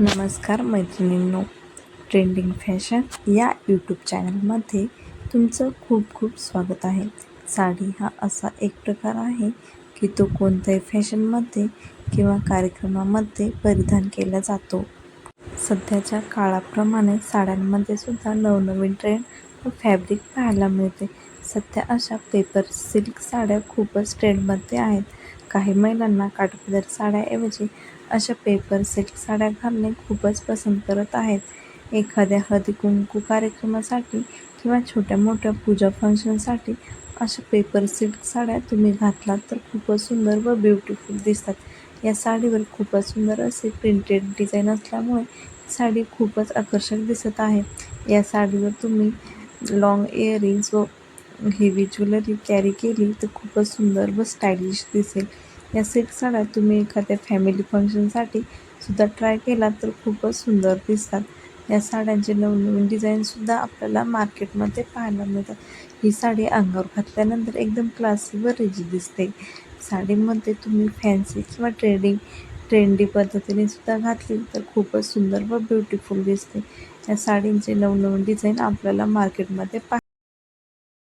नमस्कार मैत्रिणींनो. Trending fashion या यूट्यूब चॅनलमध्ये तुमचं खूप खूप स्वागत आहे. साडी हा असा एक प्रकार आहे की तो कोणत्याही फॅशनमध्ये किंवा कार्यक्रमामध्ये परिधान केला जातो. सध्याच्या काळाप्रमाणे साड्यांमध्ये सुद्धा नवनवीन ट्रेंड व फॅब्रिक पाहायला मिळते. सध्या अशा पेपर सिल्क साड्या खूपच ट्रेंडमध्ये आहेत. काही महिलांना काठपदर साड्याऐवजी अशा पेपर सिल्क साड्या घालणे खूपच पसंत करत आहेत. एखाद्या हळदीकुंकू कार्यक्रमासाठी किंवा छोट्या मोठ्या पूजा फंक्शनसाठी अशा पेपर सिल्क साड्या तुम्ही घातलात तर खूपच सुंदर व ब्युटिफुल दिसतात. या साडीवर खूपच सुंदर असे प्रिंटेड डिझाईन असल्यामुळे साडी खूपच आकर्षक दिसत आहे. या साडीवर तुम्ही लॉंग इयरिंग्स व हेवी ज्वेलरी कॅरी केली तर खूपच सुंदर व स्टायलिश दिसेल. या सिल्क साड्या तुम्ही एखाद्या फॅमिली फंक्शनसाठी सुद्धा ट्राय केला तर खूपच सुंदर दिसतात. या साड्यांचे नवनवीन डिझाईनसुद्धा आपल्याला मार्केटमध्ये पाहायला मिळतात. ही साडी अंगावर घातल्यानंतर एकदम क्लासी व रेजी दिसते. साडीमध्ये तुम्ही फॅन्सी किंवा ट्रेडिंग ट्रेंडी पद्धतीने सुद्धा घातली तर खूपच सुंदर व ब्युटिफुल दिसते. या साडींचे नवनवीन डिझाईन आपल्याला मार्केटमध्ये पा